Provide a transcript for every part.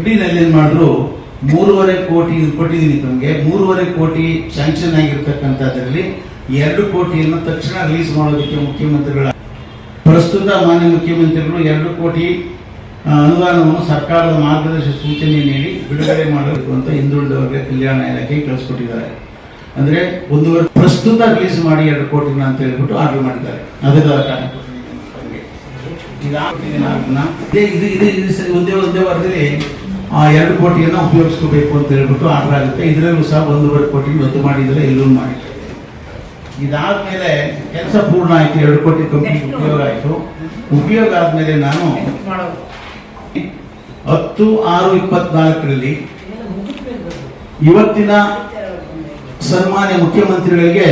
ಫಿಫ್ಟೀನಲ್ಲಿ ಏನ್ ಮಾಡಿದ್ರು ಮೂರುವರೆ ಕೋಟಿ ಕೊಟ್ಟಿದ್ದೀನಿ ತಮಗೆ ಮೂರುವರೆ ಕೋಟಿ ಸ್ಯಾಂಕ್ಷನ್ ಆಗಿರ್ತಕ್ಕಂಥದ್ರಲ್ಲಿ ಎರಡು ಕೋಟಿಯನ್ನು ತಕ್ಷಣ ರಿಲೀಸ್ ಮಾಡೋದಕ್ಕೆ ಮುಖ್ಯಮಂತ್ರಿಗಳ ಪ್ರಸ್ತುತ ಮಾನ್ಯ ಮುಖ್ಯಮಂತ್ರಿಗಳು ಎರಡು ಕೋಟಿ ಅನುದಾನವನ್ನು ಸರ್ಕಾರದ ಮಾರ್ಗದರ್ಶಿ ಸೂಚನೆ ನೀಡಿ ಬಿಡುಗಡೆ ಮಾಡಬೇಕು ಅಂತ ಹಿಂದುಳಿದವರಿಗೆ ಕಲ್ಯಾಣ ಇಲಾಖೆ ಕಳಿಸ್ಕೊಟ್ಟಿದ್ದಾರೆ. ಅಂದ್ರೆ ಒಂದೂವರೆ ಪ್ರಸ್ತುತ ರಿಲೀಸ್ ಮಾಡಿ ಎರಡು ಕೋಟಿನ ಅಂತ ಹೇಳ್ಬಿಟ್ಟು ಆರ್ಡರ್ ಮಾಡಿದ್ದಾರೆ. ಅದರ. ಇದೇ ಒಂದೇ ಒಂದೇ ವಾರದಲ್ಲಿ ಆ ಎರಡು ಕೋಟಿಯನ್ನು ಉಪಯೋಗಿಸ್ಕೋಬೇಕು ಅಂತ ಹೇಳ್ಬಿಟ್ಟು ಆರ್ಡರ್ ಆಗುತ್ತೆ. ಇದರಲ್ಲೂ ಸಹ ಒಂದೂವರೆ ಕೋಟಿ ರದ್ದು ಮಾಡಿದ್ರೆ ಎಲ್ಲೂ ಇದಾದ ಮೇಲೆ ಕೆಲಸ ಪೂರ್ಣ ಆಯ್ತು ಎರಡು ಕೋಟಿ ಕಂಪ್ನಿ ಉಪಯೋಗ ಆಯ್ತು. ಉಪಯೋಗ ಆದ್ಮೇಲೆ ನಾನು ಹತ್ತು ಆರು ಇಪ್ಪತ್ನಾಲ್ಕರಲ್ಲಿ ಇವತ್ತಿನ ಸನ್ಮಾನ್ಯ ಮುಖ್ಯಮಂತ್ರಿಗಳಿಗೆ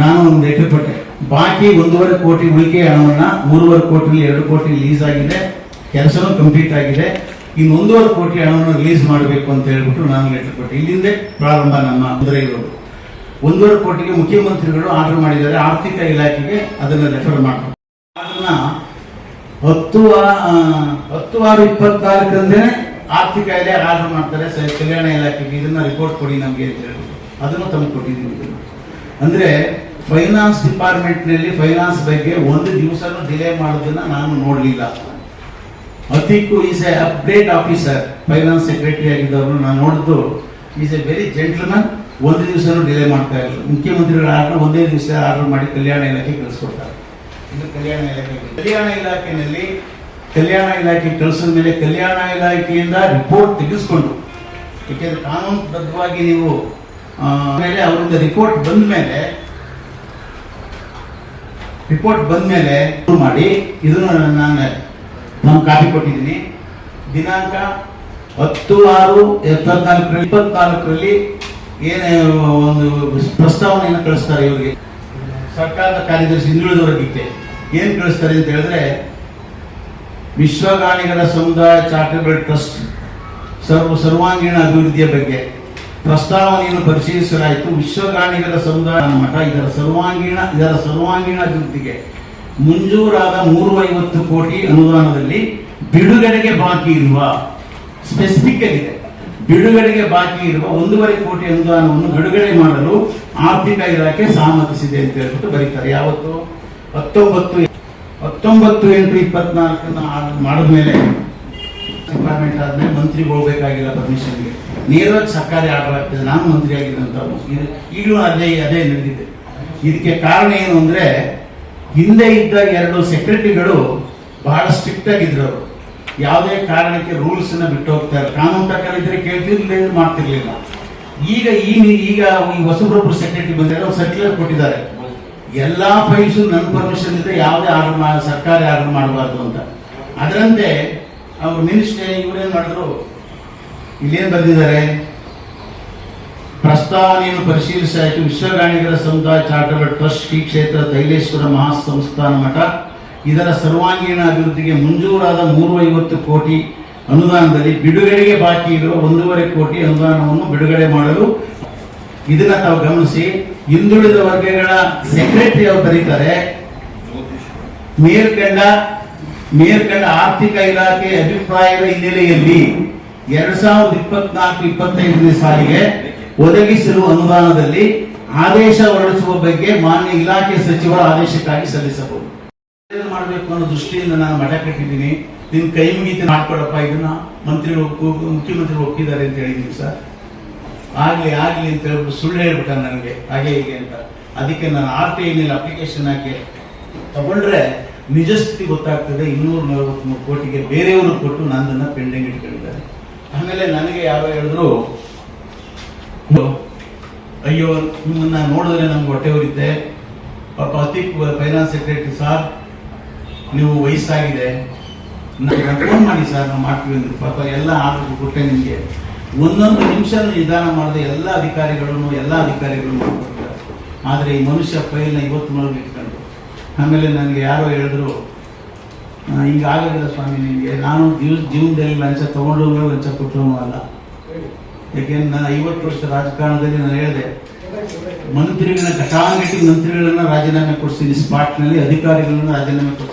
ನಾನು ಒಂದು ಲೆಟರ್ ಕೊಟ್ಟೆ. ಬಾಕಿ ಒಂದೂವರೆ ಕೋಟಿ ಉಳಿಕೆ ಹಣವನ್ನ ಮೂರುವರೆ ಕೋಟಿ ಎರಡು ಕೋಟಿ ಲೀಸ್ ಆಗಿದೆ. ಕೆಲಸನೂ ಕಂಪ್ಲೀಟ್ ಆಗಿದೆ. ಇನ್ನು ಒಂದೂವರೆ ಕೋಟಿ ಹಣವನ್ನು ರಿಲೀಸ್ ಮಾಡಬೇಕು ಅಂತ ಹೇಳ್ಬಿಟ್ಟು ನಾನು ಲೆಟರ್ ಕೊಟ್ಟೆ. ಇಲ್ಲಿಂದ ಪ್ರಾರಂಭ ನಮ್ಮ ತೊಂದರೆ ಇರೋದು. ಒಂದೂವರೆ ಕೋಟಿಗೆ ಮುಖ್ಯಮಂತ್ರಿಗಳು ಆರ್ಡರ್ ಮಾಡಿದ್ದಾರೆ. ಆರ್ಥಿಕ ಇಲಾಖೆಗೆ ಅದನ್ನ ರೆಫರ್ ಮಾಡಬೇಕು ಅದನ್ನ ಹತ್ತು ಹತ್ತು ವಾರ ಇಪ್ಪತ್ನಾಲ್ಕರಂದೇ ಆರ್ಥಿಕ ಇಲಾಖೆ ಆರ್ಡರ್ ಮಾಡ್ತಾರೆ. ಕಲ್ಯಾಣ ಇಲಾಖೆಗೆ ಇದನ್ನ ರಿಪೋರ್ಟ್ ಕೊಡಿ ನಮಗೆ ಅಂತ ಹೇಳ್ಬಿಟ್ಟು ಅದನ್ನು ತಂದು ಕೊಟ್ಟಿದ್ದೀವಿ ಇದನ್ನ. ಅಂದ್ರೆ ಫೈನಾನ್ಸ್ ಡಿಪಾರ್ಟ್ಮೆಂಟ್ನಲ್ಲಿ ಫೈನಾನ್ಸ್ ಬಗ್ಗೆ ಒಂದು ದಿವಸನೂ ಡಿಲೇ ಮಾಡೋದನ್ನ ನಾನು ನೋಡಲಿಲ್ಲ. Atiku is a update officer finance secretary ಆಗಿದ್ದವ್ರನ್ನ ನಾನು ನೋಡಿದ್ದು ಈಸ್ ಎ ವೆರಿ ಜೆಂಟ್ಲ್ಮನ್ ಒಂದು ದಿವಸನೂ ಡಿಲೇ ಮಾಡ್ತಾ ಇರಲಿಲ್ಲ ಮುಖ್ಯಮಂತ್ರಿಗಳ ಆರ್ಡರ್, ಒಂದೇ ದಿವಸ ಆರ್ಡರ್ ಮಾಡಿ ಕಲ್ಯಾಣ ಇಲಾಖೆ ಕಳಿಸ್ಕೊಡ್ತಾರೆ. ಇದು ಕಲ್ಯಾಣ ಇಲಾಖೆ ಕಲ್ಯಾಣ ಇಲಾಖೆಯಲ್ಲಿ ಕಲ್ಯಾಣ ಇಲಾಖೆ ಕಳಿಸಿದ ಮೇಲೆ ಕಲ್ಯಾಣ ಇಲಾಖೆಯಿಂದ ರಿಪೋರ್ಟ್ ತೆಗೆಸ್ಕೊಂಡು ಯಾಕೆಂದ್ರೆ ಕಾನೂನುಬದ್ಧವಾಗಿ ನೀವು ಆಮೇಲೆ ಮೇಲೆ ಅವರಿಂದ ರಿಪೋರ್ಟ್ ಬಂದ ಮೇಲೆ ರಿಪೋರ್ಟ್ ಬಂದ ಮೇಲೆ ಮಾಡಿ, ಇದನ್ನು ನಾನು ನಾನು ಕಾಪಿ ಕೊಟ್ಟಿದ್ದೀನಿ. ದಿನಾಂಕ ಹತ್ತು ಆರು ಎಪ್ಪತ್ನಾಲ್ಕರಲ್ಲಿ ಇಪ್ಪತ್ನಾಲ್ಕರಲ್ಲಿ ಏನೇ ಒಂದು ಪ್ರಸ್ತಾವನೆಯನ್ನು ಕಳಿಸ್ತಾರೆ ಇವರಿಗೆ? ಸರ್ಕಾರದ ಕಾರ್ಯದರ್ಶಿ ಹಿಂದುಳಿದವರಿಗೆ ಏನು ಕಳಿಸ್ತಾರೆ ಅಂತ ಹೇಳಿದ್ರೆ, ವಿಶ್ವಗಾಣಿಗರ ಸಮುದಾಯ ಚಾರಿಟಬಲ್ ಟ್ರಸ್ಟ್, ಸರ್ವ ಸರ್ವಾಂಗೀಣ ಅಭಿವೃದ್ಧಿಯ ಬಗ್ಗೆ ಪ್ರಸ್ತಾವನೆಯನ್ನು ಪರಿಶೀಲಿಸಲಾಯಿತು. ವಿಶ್ವಗಾಣಿಗರ ಸಮುದಾಯ ಮಠ ಇದರ ಸರ್ವಾಂಗೀಣ ಇದರ ಸರ್ವಾಂಗೀಣ ಅಭಿವೃದ್ಧಿಗೆ ಮಂಜೂರಾದ ಮೂರು ಐವತ್ತು ಕೋಟಿ ಅನುದಾನದಲ್ಲಿ ಬಿಡುಗಡೆಗೆ ಬಾಕಿ ಇರುವ ಸ್ಪೆಸಿಫಿಕ್ ಆಗಿದೆ. ಬಿಡುಗಡೆಗೆ ಬಾಕಿ ಇರುವ ಒಂದೂವರೆ ಕೋಟಿ ಅನುದಾನವನ್ನು ಬಿಡುಗಡೆ ಮಾಡಲು ಆರ್ಥಿಕ ಇಲಾಖೆ ಸಹಮತಿಸಿದೆ ಅಂತ ಹೇಳ್ಬಿಟ್ಟು ಬರೀತಾರೆ. ಯಾವತ್ತು? ಹತ್ತೊಂಬತ್ತು ಹತ್ತೊಂಬತ್ತು ಎಂಟು ಇಪ್ಪತ್ನಾಲ್ಕನ್ನ ಮಾಡಿದ ಮೇಲೆ ಡಿಪಾರ್ಟ್ಮೆಂಟ್ ಆದ್ಮೇಲೆ ಮಂತ್ರಿ ಹೋಗ್ಬೇಕಾಗಿಲ್ಲ ಪರ್ಮಿಷನ್ಗೆ ನೇರವಾಗಿ ಸರ್ಕಾರಿ ಆರ್ಡರ್ ಆಗ್ತದೆ ನಾನು ಮಂತ್ರಿ ಆಗಿದ್ದಂತ ಈಗಲೂ ಅದೇ ಅದೇ ನಡೆದಿದೆ. ಇದಕ್ಕೆ ಕಾರಣ ಏನು ಅಂದ್ರೆ ಹಿಂದೆ ಇದ್ದ ಎರಡು ಸೆಕ್ರೆಟರಿಗಳು ಬಹಳ ಸ್ಟ್ರಿಕ್ಟ್ ಆಗಿದ್ರು. ಯಾವುದೇ ಕಾರಣಕ್ಕೆ ರೂಲ್ಸ್ನ ಬಿಟ್ಟು ಹೋಗ್ತಾರೆ ಕಾನೂನು ಪ್ರಕಾರ ಇದ್ರೆ ಕೇಳ್ತಿರ್ಲಿಲ್ಲ ಮಾಡ್ತಿರ್ಲಿಲ್ಲ. ಈಗ ಈ ಈಗ ಈ ಹೊಸಬ್ರೊಬ್ರು ಸೆಕ್ರೆಟರಿ ಬಂದಿದ್ದಾರೆ, ಅವ್ರು ಸರ್ಕ್ಯುಲರ್ ಕೊಟ್ಟಿದ್ದಾರೆ. ಎಲ್ಲಾ ಫೈಲ್ಸ್ ನನ್ನ ಪರ್ಮಿಷನ್ ಇದ್ರೆ ಯಾವುದೇ ಆರ್ಡರ್ ಮಾ, ಸರ್ಕಾರಿ ಆರ್ಡರ್ ಮಾಡಬಾರ್ದು ಅಂತ. ಅದರಂತೆ, ಅವ್ರು ಮಿನಿಸ್ಟ್ರಿ ಇವ್ರೇನ್ ಮಾಡಿದ್ರು? ಇಲ್ಲೇನ್ ಬರೆದಿದ್ದಾರೆ? ಪ್ರಸ್ತಾವನೆಯನ್ನು ಪರಿಶೀಲಿಸಾಯಿತು ವಿಶ್ವಗಾಣಿಗರ ಸಮುದಾಯ ಚಾರಿಟಬಲ್ ಟ್ರಸ್ಟ್ ಶ್ರೀ ಕ್ಷೇತ್ರ ತೈಲೇಶ್ವರ ಮಹಾಸಂಸ್ಥಾನ ಮಠ. ಇದರ ಸರ್ವಾಂಗೀಣ ಅಭಿವೃದ್ಧಿಗೆ ಮಂಜೂರಾದ ಮೂರು ಐವತ್ತು ಕೋಟಿ ಅನುದಾನದಲ್ಲಿ ಬಿಡುಗಡೆಗೆ ಬಾಕಿ ಇರುವ ಒಂದೂವರೆ ಕೋಟಿ ಅನುದಾನವನ್ನು ಬಿಡುಗಡೆ ಮಾಡಲು ಇದನ್ನ ತಾವು ಗಮನಿಸಿ, ಹಿಂದುಳಿದ ವರ್ಗಗಳ ಸೆಕ್ರೆಟರಿ ಅವರು ಬರೀತಾರೆ. ಮೇಲ್ಕಂಡ ಮೇಲ್ಕಂಡ ಆರ್ಥಿಕ ಇಲಾಖೆ ಅಭಿಪ್ರಾಯದ ಹಿನ್ನೆಲೆಯಲ್ಲಿ ಎರಡ್ ಸಾವಿರದ ಇಪ್ಪತ್ನಾಲ್ಕು, ಇಪ್ಪತ್ತೈದನೇ ಸಾಲಿಗೆ ಒದಗಿಸಿರುವ ಅನುದಾನದಲ್ಲಿ ಆದೇಶ ಹೊರಡಿಸುವ ಬಗ್ಗೆ ಮಾನ್ಯ ಇಲಾಖೆ ಸಚಿವರ ಆದೇಶಕ್ಕಾಗಿ ಸಲ್ಲಿಸಬಹುದು. ಮಾಡಬೇಕು ಅನ್ನೋ ದೃಷ್ಟಿಯಿಂದ ನಾನು ಮಠ ಕಟ್ಟಿದ್ದೀನಿ. ನಿನ್ ಕೈ ಮುಗಿತ ಮಾಡ್ಕೊಡಪ್ಪ, ಇದನ್ನ ಮಂತ್ರಿಗಳು ಮುಖ್ಯಮಂತ್ರಿ ಒಪ್ಪಿದ್ದಾರೆ ಅಂತ ಹೇಳಿದೀನಿ ಸರ್. ಆಗ್ಲಿ ಆಗ್ಲಿ ಅಂತ ಹೇಳ್ಬಿಟ್ಟು ಸುಳ್ಳು ಹೇಳ್ಬಿಟ್ಟ ನನಗೆ. ಹಾಗೆ, ಹೀಗೆ ಅಂತ. ಅದಕ್ಕೆ ನಾನು ಆರ್ ಟಿ ಐನಲ್ಲಿ ಅಪ್ಲಿಕೇಶನ್ ಹಾಕಿ ತಗೊಂಡ್ರೆ ನಿಜಸ್ಥಿತಿ ಗೊತ್ತಾಗ್ತದೆ. ಇನ್ನೂರ ನಲವತ್ಮೂರು ಕೋಟಿಗೆ ಬೇರೆಯವರು ಕೊಟ್ಟು ನನ್ನನ್ನು ಪೆಂಡಿಂಗ್ ಇಟ್ಕೊಂಡಿದ್ದಾರೆ. ಆಮೇಲೆ ನನಗೆ ಯಾರೋ ಹೇಳಿದ್ರು ಅಯ್ಯೋ, ನಿಮ್ಮನ್ನ ನೋಡಿದ್ರೆ ನಮ್ಗೆ ಹೊಟ್ಟೆ ಉರಿತೆ ಪಾಪ ಅತಿಕ್ ಫೈನಾನ್ಸ್ ಸೆಕ್ರೆಟರಿ ಸಾರ್, ನೀವು ವಯಸ್ಸಾಗಿದೆ. ಫೋನ್ ಮಾಡಿ ಸರ್ ನಾವು ಮಾಡ್ತೀವಿ ಅಂದ್ರೆ. ಪಾಪ ಎಲ್ಲ ಆರ್ಡರ್ ಕೊಟ್ಟೆ ನಿಮಗೆ. ಒಂದೊಂದು ನಿಮಿಷ ನಿಧಾನ ಮಾಡಿದೆ ಎಲ್ಲ ಅಧಿಕಾರಿಗಳನ್ನು, ಎಲ್ಲ ಅಧಿಕಾರಿಗಳು ಆದರೆ ಈ ಮನುಷ್ಯ ಫೈಲ್ನ ಇವತ್ತು ಇಟ್ಕೊಂಡು ಆಮೇಲೆ ನನಗೆ ಯಾರೋ ಹೇಳಿದ್ರು ಹಿಂಗೆ ಹಿಂಗಾಗಲಿಲ್ಲ ಸ್ವಾಮಿ ನಿಮಗೆ. ನಾನು ಜೀವ ಜೀವನದಲ್ಲಿ ಲಂಚ ತೊಗೊಂಡು ಲಂಚ ಕೊಟ್ಟವನು ಅಲ್ಲ. ಯಾಕೆಂದ್ರೆ ನಾನು ಐವತ್ತು ವರ್ಷ ರಾಜಕಾರಣದಲ್ಲಿ ನಾನು ಹೇಳಿದೆ ಮಂತ್ರಿಗಳನ್ನ ಘಟಾಂಗಟಿ ಮಂತ್ರಿಗಳನ್ನ ರಾಜೀನಾಮೆ ಕೊಡಿಸಿದ್ದೀನಿ ಸ್ಪಾಟ್ನಲ್ಲಿ ಅಧಿಕಾರಿಗಳನ್ನ ರಾಜೀನಾಮೆ ಕೊಡಿಸಿ.